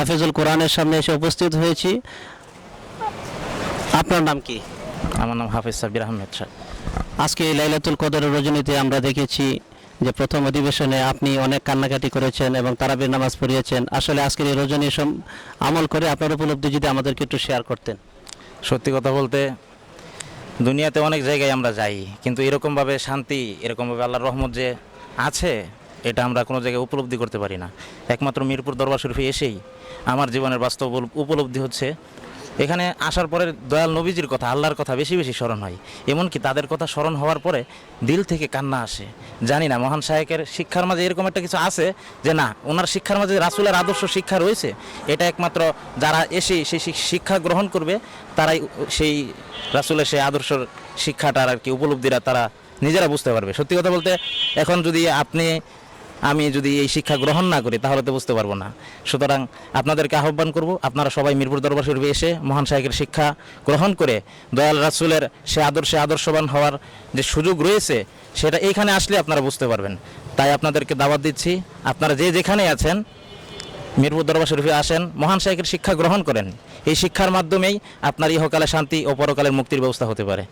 হাফিজুল কোরআনের সামনে এসে উপস্থিত হয়েছি। আপনার নাম কি? আমার নাম হাফিজ সাব্বির আহমেদ শাহ আজকে লাইলাতুল কদরের রজনীতে আমরা দেখেছি যে প্রথম অধিবেশনে আপনি অনেক কান্নাকাটি করেছেন এবং তারাবির নামাজ পড়িয়েছেন। আসলে আজকের এই রজনী সম- আমল করে আপনার উপলব্ধি যদি আমাদেরকে একটু শেয়ার করতেন। সত্যি কথা বলতে দুনিয়াতে অনেক জায়গায় আমরা যাই কিন্তু এরকমভাবে শান্তি এরকমভাবে আল্লাহর রহমত যে আছে এটা আমরা কোনো জায়গায় উপলব্ধি করতে পারি না। একমাত্র মিরপুর দরবার শরীফে এসেই আমার জীবনের বাস্তব উপলব্ধি হচ্ছে। এখানে আসার পরে দয়াল নবীজির কথা, আল্লাহর কথা বেশি বেশি স্মরণ হয়। এমনকি তাদের কথা স্মরণ হওয়ার পরে দিল থেকে কান্না আসে। জানি না, মহান সাহেকের শিক্ষার মাঝে এরকম একটা কিছু আছে যে না, ওনার শিক্ষার মাঝে রাসুলের আদর্শ শিক্ষা রয়েছে। এটা একমাত্র যারা এসে সেই শিক্ষা গ্রহণ করবে, তারাই সেই রাসুলের সেই আদর্শর শিক্ষাটার আর কি উপলব্ধিরা তারা নিজেরা বুঝতে পারবে। সত্যি কথা বলতে, এখন যদি আপনি আমি যদি এই শিক্ষা গ্রহণ না করি, তাহলে তো বুঝতে পারব না। সুতরাং আপনাদেরকে আহ্বান করব, আপনারা সবাই মিরপুর দরবার শরীফে এসে মহান সাহেবের শিক্ষা গ্রহণ করে, দয়াল রাসুলের সে আদর্শে আদর্শবান হওয়ার যে সুযোগ রয়েছে, সেটা এইখানে আসলে আপনারা বুঝতে পারবেন। তাই আপনাদেরকে দাওয়াত দিচ্ছি, আপনারা যে যেখানে আছেন, মিরপুর দরবার শরীফে আসেন, মহান সাহেবের শিক্ষা গ্রহণ করেন। এই শিক্ষার মাধ্যমেই আপনার ইহকালে শান্তি ও পরকালের মুক্তির ব্যবস্থা হতে পারে।